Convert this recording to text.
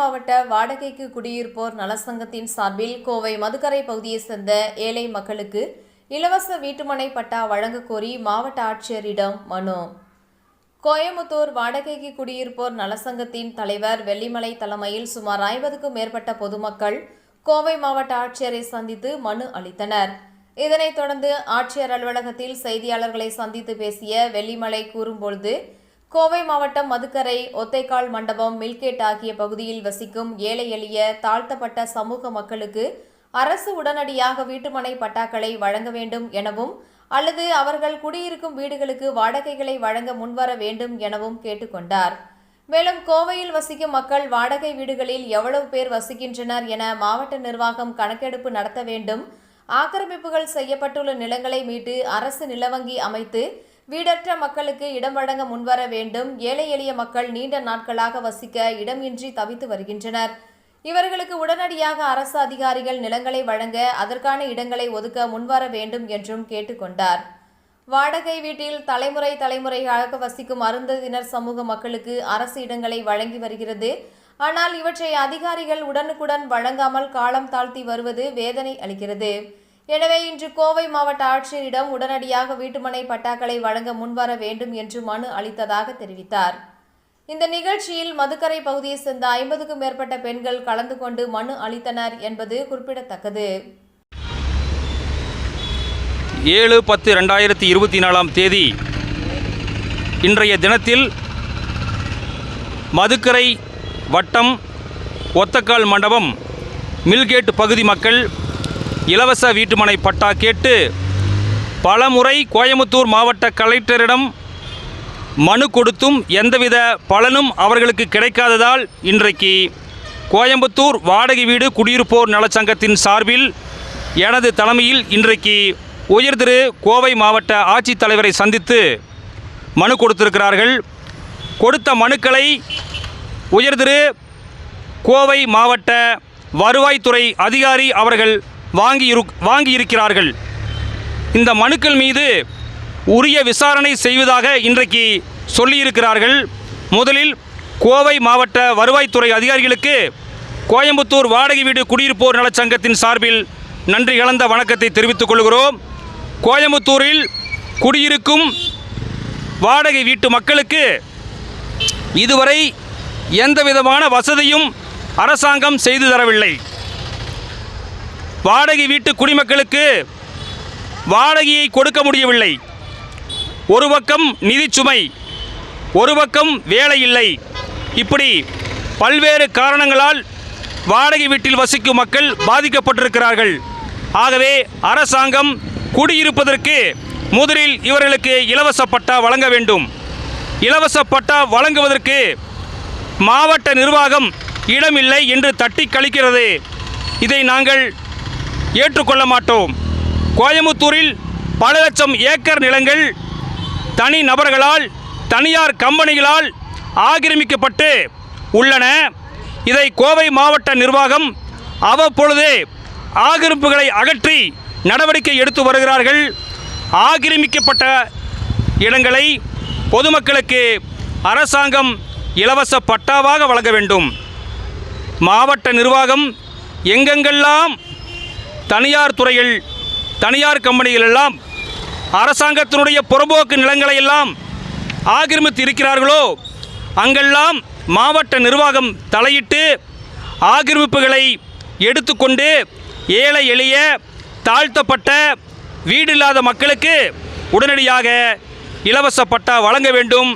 மாவட்ட வாடகைக்கு குடியிருப்போர் நலசங்கத்தின் சார்பில் கோவை மதுக்கரை பகுதியைச் சேர்ந்த ஏழை மக்களுக்கு இலவச வீட்டுமனை பட்டா வழங்கக் கோரி மாவட்ட ஆட்சியரிடம் மனு. கோயமுத்தூர் வாடகைக்கு குடியிருப்போர் நலசங்கத்தின் தலைவர் வெள்ளிமலை தலைமையில் சுமார் ஐம்பதுக்கும் மேற்பட்ட பொதுமக்கள் கோவை மாவட்ட ஆட்சியரை சந்தித்து மனு அளித்தனர். இதனைத் தொடர்ந்து ஆட்சியர் அலுவலகத்தில் செய்தியாளர்களை சந்தித்து பேசிய வெள்ளிமலை கூறும்பொழுது கோவை மாவட்டம் மதுக்கரை ஒத்தைக்கால் மண்டபம் மில்கேட் ஆகிய பகுதியில் வசிக்கும் ஏழை எளிய தாழ்த்தப்பட்ட சமூக மக்களுக்கு அரசு உடனடியாக வீட்டுமனை பட்டாக்களை வழங்க வேண்டும் எனவும் அல்லது அவர்கள் குடியிருக்கும் வீடுகளுக்கு வாடகைகளை வழங்க முன்வர வேண்டும் எனவும் கேட்டுக்கொண்டார். மேலும் கோவையில் வசிக்கும் மக்கள் வாடகை வீடுகளில் எவ்வளவு பேர் வசிக்கின்றனர் என மாவட்ட நிர்வாகம் கணக்கெடுப்பு நடத்த வேண்டும் ஆக்கிரமிப்புகள் செய்யப்பட்டுள்ள நிலங்களை மீட்டு அரசு நிலவங்கி அமைத்து வீடற்ற மக்களுக்கு இடம் வழங்க முன்வர வேண்டும். ஏழை எளிய மக்கள் நீண்ட நாட்களாக வசிக்க இடமின்றி தவித்து வருகின்றனர். இவர்களுக்கு உடனடியாக அரசு அதிகாரிகள் நிலங்களை வழங்க அதற்கான இடங்களை ஒதுக்க முன்வர வேண்டும் என்றும் கேட்டுக்கொண்டார். வாடகை வீட்டில் தலைமுறை தலைமுறையாக வசிக்கும் அருந்ததினர் சமூக மக்களுக்கு அரசு இடங்களை வழங்கி வருகிறது. ஆனால் இவற்றை அதிகாரிகள் உடனுக்குடன் வழங்காமல் காலம் தாழ்த்தி வருவது வேதனை அளிக்கிறது. எனவே இன்று கோவை மாவட்ட ஆட்சியரிடம் உடனடியாக வீட்டுமனை பட்டாக்களை வழங்க முன்வர வேண்டும் என்று மனு அளித்ததாக தெரிவித்தார். இந்த நிகழ்ச்சியில் மதுக்கரை பகுதியைச் சேர்ந்த ஐம்பதுக்கும் மேற்பட்ட பெண்கள் கலந்து கொண்டு மனு அளித்தனர் என்பது குறிப்பிடத்தக்கது. ஏழு பத்து ரெண்டாயிரத்தி இருபத்தி நாலாம் தேதி இன்றைய தினத்தில் மதுக்கரை வட்டம் ஒத்தக்கால் மண்டபம் மில்கேட் பகுதி மக்கள் இலவச வீட்டுமனை பட்டா கேட்டு பலமுறை கோயம்புத்தூர் மாவட்ட கலெக்டரிடம் மனு கொடுத்தும் எந்தவித பலனும் அவர்களுக்கு கிடைக்காததால் இன்றைக்கு கோயம்புத்தூர் வாடகை வீடு குடியிருப்போர் நலச்சங்கத்தின் சார்பில் எனது தலைமையில் இன்றைக்கு உயர்திரு கோவை மாவட்ட ஆட்சித்தலைவரை சந்தித்து மனு கொடுத்திருக்கிறார்கள். கொடுத்த மனுக்களை உயர்திரு கோவை மாவட்ட வருவாய்த்துறை அதிகாரி அவர்கள் வாங்கியிரு வாங்கியிருக்கிறார்கள். இந்த மனுக்கள் மீது உரிய விசாரணை செய்வதாக இன்றைக்கு சொல்லியிருக்கிறார்கள். முதலில் கோவை மாவட்ட வருவாய்த்துறை அதிகாரிகளுக்கு கோயம்புத்தூர் வாடகை வீடு குடியிருப்போர் நலச்சங்கத்தின் சார்பில் நன்றி கலந்த வணக்கத்தை தெரிவித்துக் கொள்கிறோம். கோயம்புத்தூரில் குடியிருக்கும் வாடகை வீட்டு மக்களுக்கு இதுவரை எந்த விதமான வசதியும் அரசாங்கம் செய்து தரவில்லை. வாடகை வீட்டு குடிமக்களுக்கு வாடகையை கொடுக்க முடியவில்லை. ஒரு பக்கம் நிதி சுமை ஒரு பக்கம் வேலை இல்லை. இப்படி பல்வேறு காரணங்களால் வாடகை வீட்டில் வசிக்கும் மக்கள் பாதிக்கப்பட்டிருக்கிறார்கள். ஆகவே அரசாங்கம் குடியிருப்பதற்கு முதலில் இவர்களுக்கு இலவச பட்டா வழங்க வேண்டும். இலவச பட்டா வழங்குவதற்கு மாவட்ட நிர்வாகம் இடமில்லை என்று தட்டி கழிக்கிறது. இதை நாங்கள் ஏற்றுக்கொள்ள மாட்டோம். கோயமுத்தூரில் பல லட்சம் ஏக்கர் நிலங்கள் தனி நபர்களால் தனியார் கம்பெனிகளால் ஆக்கிரமிக்கப்பட்டு உள்ளன. இதை கோவை மாவட்ட நிர்வாகம் அவ்வப்பொழுது ஆக்கிரமிப்புகளை அகற்றி நடவடிக்கை எடுத்து வருகிறார்கள். ஆக்கிரமிக்கப்பட்ட இடங்களை பொதுமக்களுக்கு அரசாங்கம் இலவச பட்டாவாக வழங்க வேண்டும். மாவட்ட நிர்வாகம் எங்கெங்கெல்லாம் தனியார் துறையில் தனியார் கம்பெனிகள் எல்லாம் அரசாங்கத்தினுடைய புறம்போக்கு நிலங்களை எல்லாம் ஆக்கிரமித்து இருக்கிறார்களோ அங்கெல்லாம் மாவட்ட நிர்வாகம் தலையிட்டு ஆக்கிரமிப்புகளை எடுத்துக்கொண்டு ஏழை எளிய தாழ்த்தப்பட்ட வீடில்லாத மக்களுக்கு உடனடியாக இலவச பட்டா வழங்க வேண்டும்.